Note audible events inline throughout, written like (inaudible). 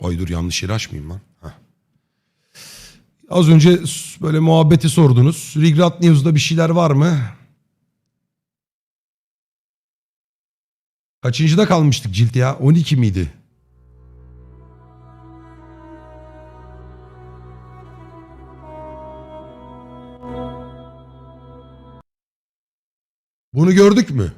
Ay dur yanlış yeri açmayayım lan. Az önce böyle muhabbeti sordunuz. Rigrat News'da bir şeyler var mı? Kaçıncıda kalmıştık cilt ya? 12 miydi? Bunu gördük mü?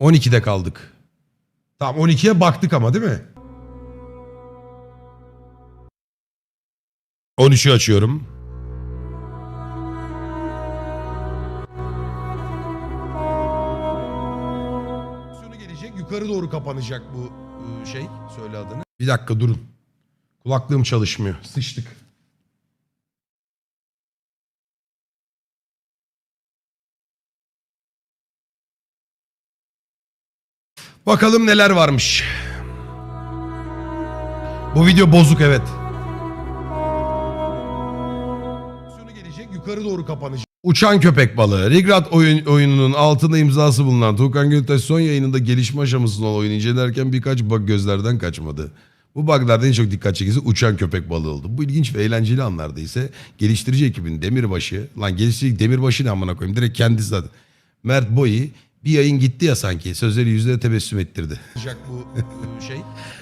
12'de kaldık. Tamam 12'ye baktık ama değil mi? 13'ü açıyorum. Sonu gelecek yukarı doğru kapanacak bu ıı, şey söyle adını. Bir dakika durun. Kulaklığım çalışmıyor. Sıçtık. Bakalım neler varmış. Bu video bozuk evet. Gelecek yukarı doğru kapanacak. Uçan köpek balığı. Rigrat oyun, oyununun altında imzası bulunan Tuğkan Gültaş son yayınında gelişme aşamasında olan oyunu incelerken birkaç bug gözlerden kaçmadı. Bu buglarda en çok dikkat çekicisi uçan köpek balığı oldu. Bu ilginç ve eğlenceli anlarda ise geliştirici ekibin demirbaşı, lan geliştirici demirbaşı ne amına koyayım direkt kendisi zaten. Mert Boyi bir yayın gitti ya sanki sözleri yüzde tebessüm ettirdi. bu şey.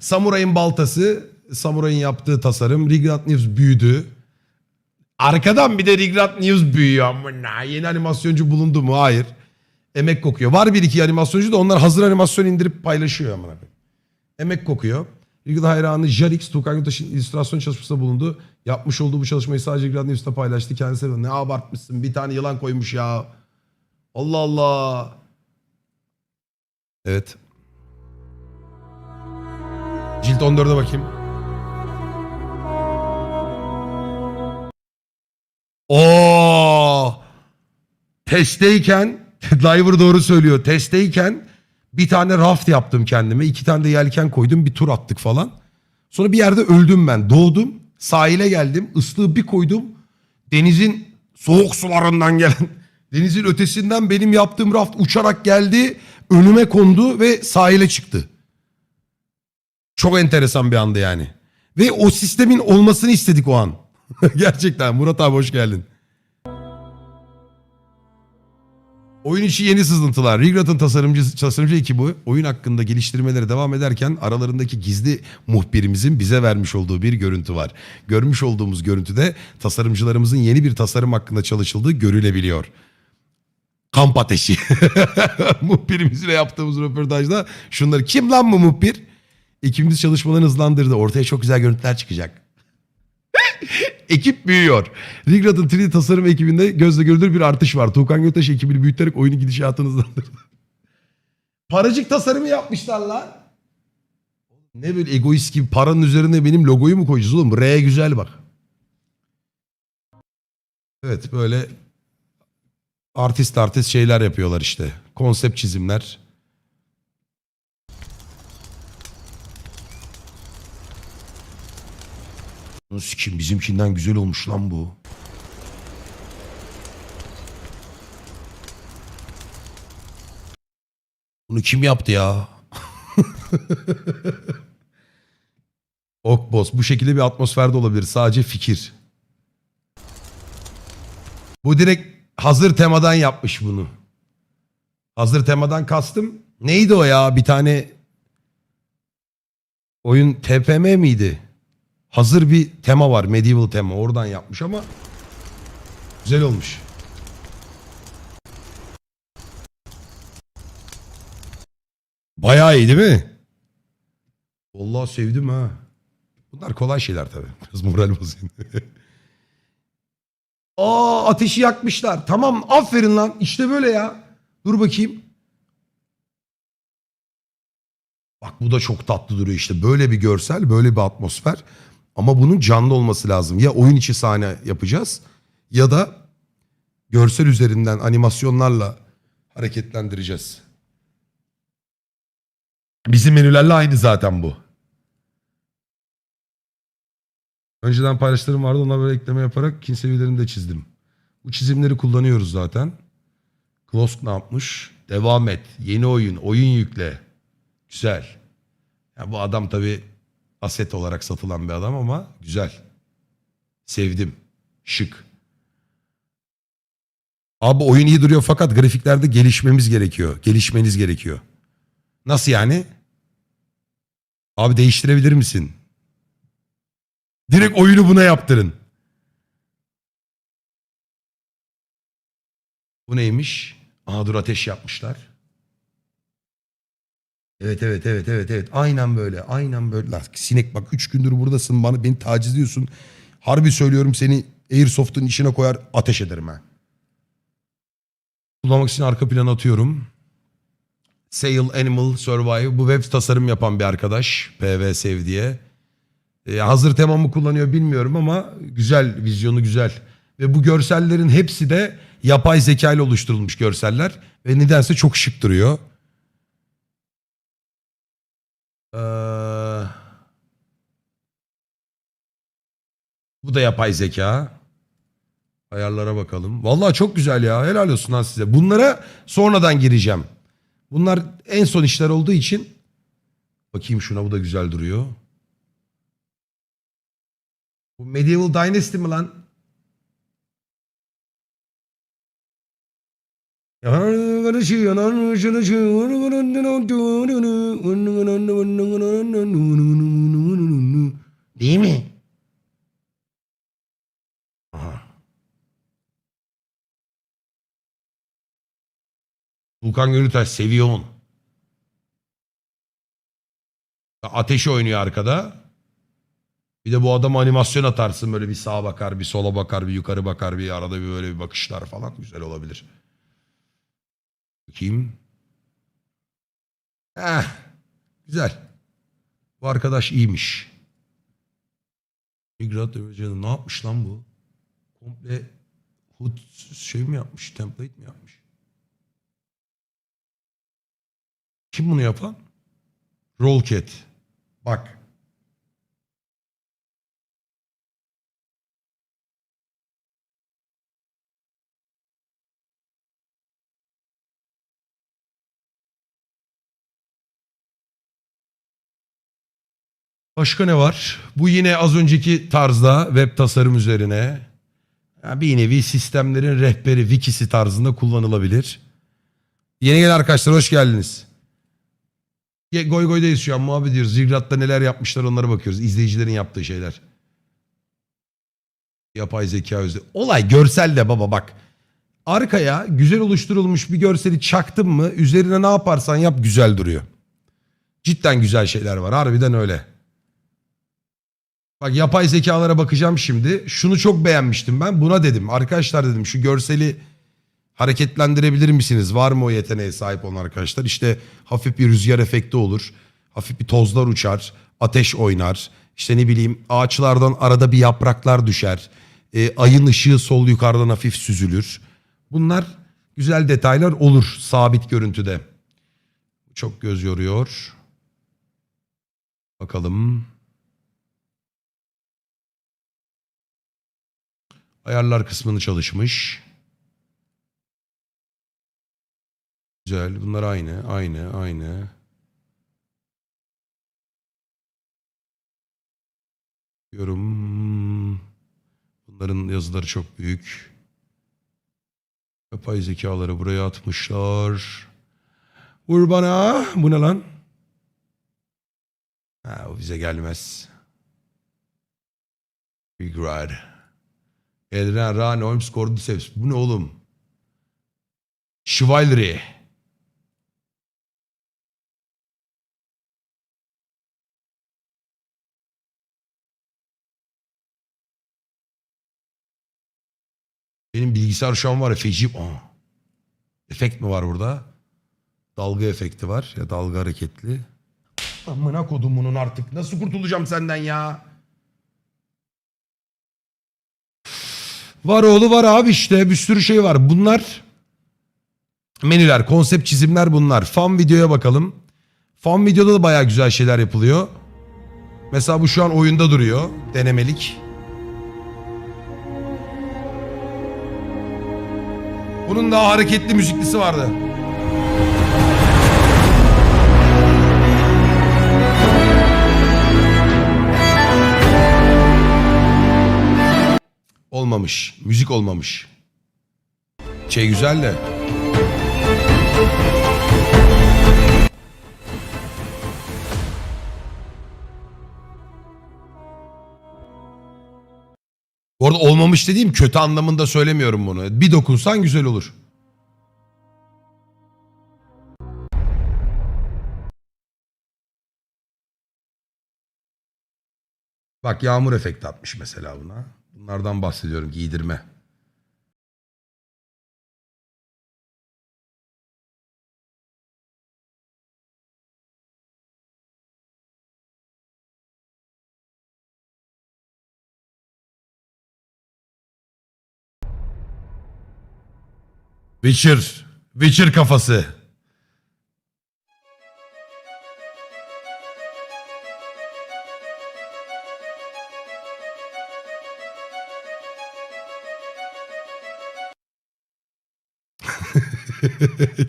Samuray'ın baltası, Samuray'ın yaptığı tasarım, Rigrat News büyüdü. Arkadan bir de Rigrat News büyüyor amına. Yeni animasyoncu bulundu mu? Hayır. Emek kokuyor. Var bir iki animasyoncu da onlar hazır animasyon indirip paylaşıyor amına. koyayım. Emek kokuyor. Rigrat hayranı Jarix, Tukan Gültaş'ın illüstrasyon çalışmasında bulundu. Yapmış olduğu bu çalışmayı sadece Rigrat News'ta paylaştı. Kendisi de ne abartmışsın bir tane yılan koymuş ya. Allah Allah. Evet. Cilt 14'e bakayım. Oo! Testteyken, Diver doğru söylüyor. Testteyken bir tane raft yaptım kendime. iki tane de yelken koydum. Bir tur attık falan. Sonra bir yerde öldüm ben. Doğdum. Sahile geldim. Islığı bir koydum. Denizin soğuk sularından gelen (laughs) denizin ötesinden benim yaptığım raft uçarak geldi. Önüme kondu ve sahile çıktı. Çok enteresan bir andı yani. Ve o sistemin olmasını istedik o an. (laughs) Gerçekten Murat abi hoş geldin. Oyun içi yeni sızıntılar. Rigrat'ın tasarımcı, tasarımcı ekibi oyun hakkında geliştirmelere devam ederken aralarındaki gizli muhbirimizin bize vermiş olduğu bir görüntü var. Görmüş olduğumuz görüntüde tasarımcılarımızın yeni bir tasarım hakkında çalışıldığı görülebiliyor. Kamp ateşi. (laughs) Muhbirimizle yaptığımız röportajda şunları kim lan bu muhbir? Ekibimiz çalışmalarını hızlandırdı. Ortaya çok güzel görüntüler çıkacak. (laughs) Ekip büyüyor. Rigrat'ın 3D tasarım ekibinde gözle görülür bir artış var. Tuğkan Götaş ekibini büyüterek oyunu gidişatını hızlandırdı. (laughs) Paracık tasarımı yapmışlar lan. Ne böyle egoist gibi paranın üzerine benim logoyu mu koyacağız oğlum? R güzel bak. Evet böyle artist artist şeyler yapıyorlar işte. Konsept çizimler. Nasıl kim bizimkinden güzel olmuş lan bu. Bunu kim yaptı ya? (laughs) Okbos bu şekilde bir atmosferde olabilir. Sadece fikir. Bu direkt hazır temadan yapmış bunu. Hazır temadan kastım. Neydi o ya? Bir tane oyun TPM miydi? Hazır bir tema var. Medieval tema. Oradan yapmış ama güzel olmuş. Bayağı iyi değil mi? Vallahi sevdim ha. Bunlar kolay şeyler tabii. Biraz moral bozuyor. (laughs) Aa ateşi yakmışlar. Tamam aferin lan. İşte böyle ya. Dur bakayım. Bak bu da çok tatlı duruyor işte. Böyle bir görsel, böyle bir atmosfer. Ama bunun canlı olması lazım. Ya oyun içi sahne yapacağız ya da görsel üzerinden animasyonlarla hareketlendireceğiz. Bizim menülerle aynı zaten bu. Önceden paylaştığım vardı ona böyle ekleme yaparak kin seviyelerini de çizdim. Bu çizimleri kullanıyoruz zaten. Klosk ne yapmış? Devam et. Yeni oyun. Oyun yükle. Güzel. Ya bu adam tabi aset olarak satılan bir adam ama güzel. Sevdim. Şık. Abi oyun iyi duruyor fakat grafiklerde gelişmemiz gerekiyor. Gelişmeniz gerekiyor. Nasıl yani? Abi değiştirebilir misin? Direkt oyunu buna yaptırın. Bu neymiş? Aha dur ateş yapmışlar. Evet evet evet evet evet. Aynen böyle. Aynen böyle. Lan sinek bak 3 gündür buradasın bana beni taciz ediyorsun. Harbi söylüyorum seni Airsoft'un içine koyar ateş ederim ha. Kullanmak için arka plana atıyorum. Sail Animal Survive. Bu web tasarım yapan bir arkadaş. PV Sev diye. Ee, hazır temamı kullanıyor bilmiyorum ama güzel. Vizyonu güzel. Ve bu görsellerin hepsi de yapay zeka ile oluşturulmuş görseller. Ve nedense çok şık duruyor. Ee, bu da yapay zeka. Ayarlara bakalım. Vallahi çok güzel ya. Helal olsun lan size. Bunlara sonradan gireceğim. Bunlar en son işler olduğu için. Bakayım şuna bu da güzel duruyor. Bu Medieval Dynasty mi lan? Değil mi? Aha. Volkan Gönültaş seviyor Ateşi oynuyor arkada. Bir de bu adam animasyon atarsın böyle bir sağa bakar, bir sola bakar, bir yukarı bakar, bir arada bir böyle bir bakışlar falan güzel olabilir. Bakayım. Eh, güzel. Bu arkadaş iyiymiş. Migrat Ömercan'ı ne yapmış lan bu? Komple HUD şey mi yapmış, template mi yapmış? Kim bunu yapan? Rollcat. Bak. Başka ne var? Bu yine az önceki tarzda web tasarım üzerine. Ya bir nevi sistemlerin rehberi, wikisi tarzında kullanılabilir. Yeni gelen arkadaşlar hoş geldiniz. Goy goydayız şu an muhabbet ediyoruz. Zigrat'ta neler yapmışlar onlara bakıyoruz. İzleyicilerin yaptığı şeyler. Yapay zeka özü. Olay görsel de baba bak. Arkaya güzel oluşturulmuş bir görseli çaktın mı üzerine ne yaparsan yap güzel duruyor. Cidden güzel şeyler var harbiden öyle. Bak yapay zekalara bakacağım şimdi. Şunu çok beğenmiştim ben. Buna dedim. Arkadaşlar dedim şu görseli hareketlendirebilir misiniz? Var mı o yeteneğe sahip olan arkadaşlar? İşte hafif bir rüzgar efekti olur. Hafif bir tozlar uçar. Ateş oynar. İşte ne bileyim ağaçlardan arada bir yapraklar düşer. E, ayın ışığı sol yukarıdan hafif süzülür. Bunlar güzel detaylar olur sabit görüntüde. Çok göz yoruyor. Bakalım. Ayarlar kısmını çalışmış. Güzel. Bunlar aynı, aynı, aynı. Yorum. Bunların yazıları çok büyük. Yapay zekaları buraya atmışlar. Vur bana. Bu ne lan? Ha, o bize gelmez. Big. Elren, Rani, Holmes, Cordyceps. Bu ne oğlum? Chivalry. Benim bilgisayar şu an var ya feci. Aa. Efekt mi var burada? Dalga efekti var ya dalga hareketli. Amına kodumunun artık. Nasıl kurtulacağım senden ya? Var oğlu var abi işte bir sürü şey var. Bunlar menüler, konsept çizimler bunlar. Fan videoya bakalım. Fan videoda da bayağı güzel şeyler yapılıyor. Mesela bu şu an oyunda duruyor. Denemelik. Bunun daha hareketli müziklisi vardı. Olmamış. Müzik olmamış. Şey güzel de. Bu arada olmamış dediğim kötü anlamında söylemiyorum bunu. Bir dokunsan güzel olur. Bak yağmur efekti atmış mesela buna. Bunlardan bahsediyorum giydirme. Witcher. Witcher kafası.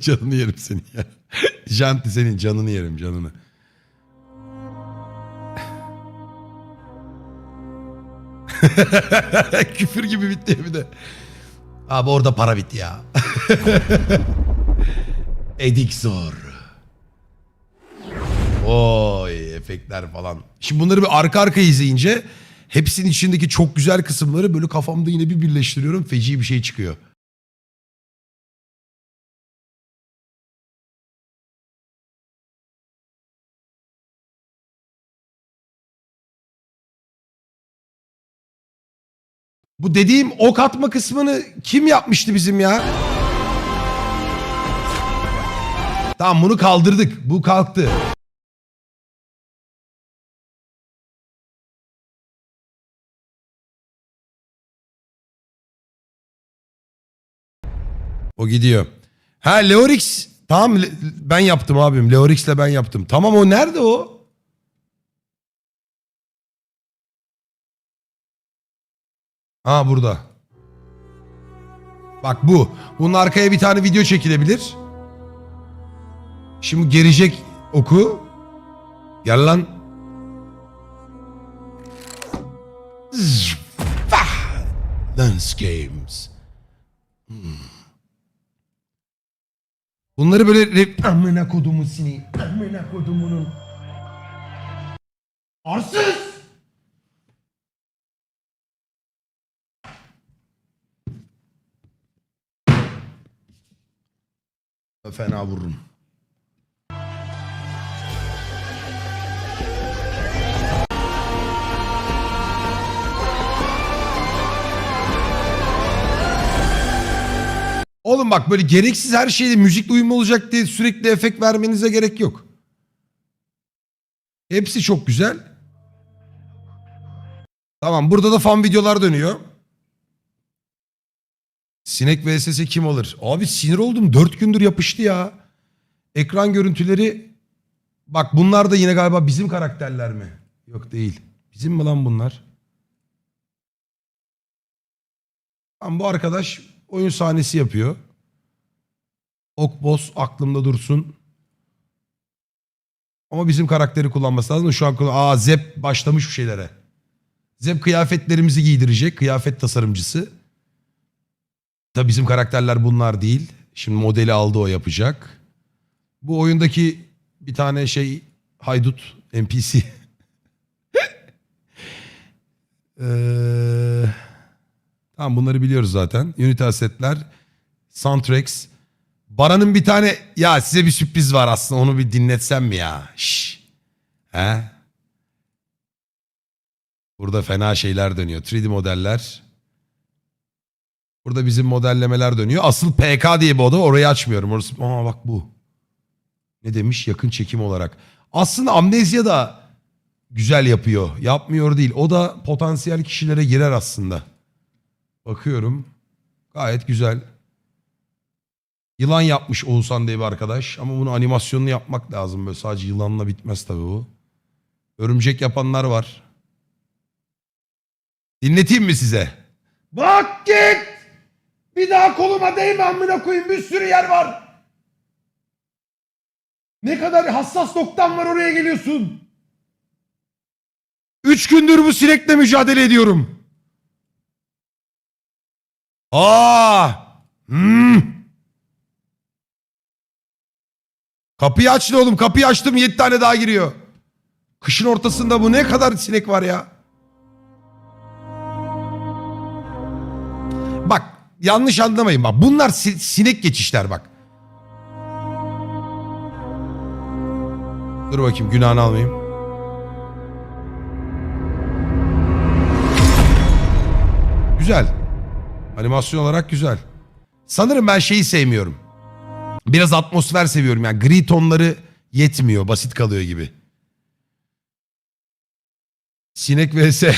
(laughs) canını yerim senin ya. Janti senin canını yerim canını. (laughs) Küfür gibi bitti bir de. Abi orada para bitti ya. (laughs) Edixor. Oy efektler falan. Şimdi bunları bir arka arka izleyince hepsinin içindeki çok güzel kısımları böyle kafamda yine bir birleştiriyorum. Feci bir şey çıkıyor. Bu dediğim ok atma kısmını kim yapmıştı bizim ya? Tamam bunu kaldırdık. Bu kalktı. O gidiyor. Ha Leorix. Tamam ben yaptım abim. Leorix'le ben yaptım. Tamam o nerede o? Ha burada. Bak bu. Bunun arkaya bir tane video çekilebilir. Şimdi gelecek oku. Gel lan. Dance Games. Hmm. Bunları böyle. Amına kodumun sini. Amına kodumunun. Arsız! Fena vururum. Oğlum bak böyle gereksiz her şeyde müzikle uyumlu olacak diye sürekli efekt vermenize gerek yok. Hepsi çok güzel. Tamam burada da fan videolar dönüyor. Sinek vs kim alır? Abi sinir oldum. Dört gündür yapıştı ya. Ekran görüntüleri... Bak bunlar da yine galiba bizim karakterler mi? Yok değil. Bizim mi lan bunlar? Tamam bu arkadaş oyun sahnesi yapıyor. Ok boss aklımda dursun. Ama bizim karakteri kullanması lazım. Şu an Aa Zep başlamış bir şeylere. Zep kıyafetlerimizi giydirecek. Kıyafet tasarımcısı. Tabii bizim karakterler bunlar değil. Şimdi modeli aldı o yapacak. Bu oyundaki bir tane şey haydut NPC. (laughs) Ee, tamam bunları biliyoruz zaten. Unity Asset'ler, Soundtracks. Baran'ın bir tane ya size bir sürpriz var aslında onu bir dinletsem mi ya? Şş. He? Burada fena şeyler dönüyor. 3D modeller. Burada bizim modellemeler dönüyor. Asıl PK diye bir oda orayı açmıyorum. Orası aa bak bu. Ne demiş yakın çekim olarak. Aslında amnezya da güzel yapıyor. Yapmıyor değil. O da potansiyel kişilere girer aslında. Bakıyorum. Gayet güzel. Yılan yapmış Oğuzhan diye bir arkadaş. Ama bunu animasyonunu yapmak lazım. Böyle sadece yılanla bitmez tabii bu. Örümcek yapanlar var. Dinleteyim mi size? Bak git! Bir daha koluma değme amına koyayım bir sürü yer var. Ne kadar hassas noktan var oraya geliyorsun. Üç gündür bu sinekle mücadele ediyorum. Aa! Hmm. Kapıyı açtı oğlum. Kapıyı açtım. Yedi tane daha giriyor. Kışın ortasında bu ne kadar sinek var ya. Yanlış anlamayın bak. Bunlar si- sinek geçişler bak. Dur bakayım günahını almayayım. Güzel. Animasyon olarak güzel. Sanırım ben şeyi sevmiyorum. Biraz atmosfer seviyorum yani gri tonları yetmiyor basit kalıyor gibi. Sinek vs. (laughs)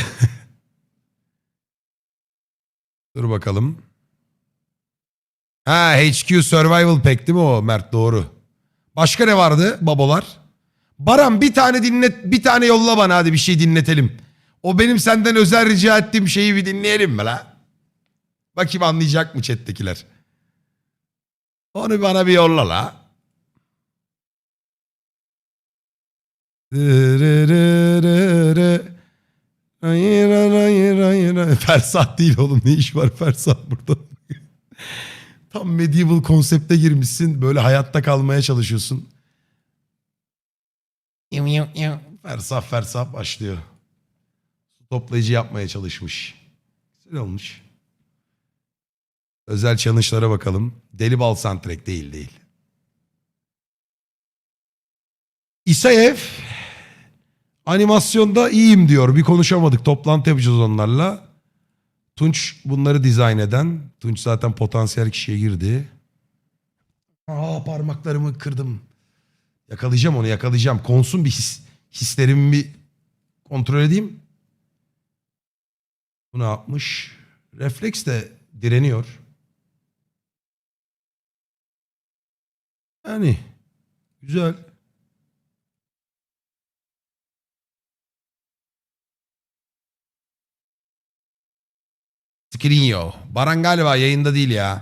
Dur bakalım. Ha HQ Survival Pack değil mi o Mert doğru. Başka ne vardı babolar? Baran bir tane dinlet bir tane yolla bana hadi bir şey dinletelim. O benim senden özel rica ettiğim şeyi bir dinleyelim mi la? Bakayım anlayacak mı chat'tekiler? Onu bana bir yolla la. (laughs) Hayır değil oğlum ne iş var Fersah burada? Tam medieval konsepte girmişsin. Böyle hayatta kalmaya çalışıyorsun. Fersah fersah başlıyor. Su toplayıcı yapmaya çalışmış. Güzel olmuş. Özel challenge'lara bakalım. Deli bal soundtrack değil değil. İsayev animasyonda iyiyim diyor. Bir konuşamadık. Toplantı yapacağız onlarla. Tunç bunları dizayn eden. Tunç zaten potansiyel kişiye girdi. Aa parmaklarımı kırdım. Yakalayacağım onu yakalayacağım. Konsun bir his, hislerimi bir kontrol edeyim. Bu ne yapmış? Refleks de direniyor. Yani güzel. Skrinyo. Baran galiba yayında değil ya.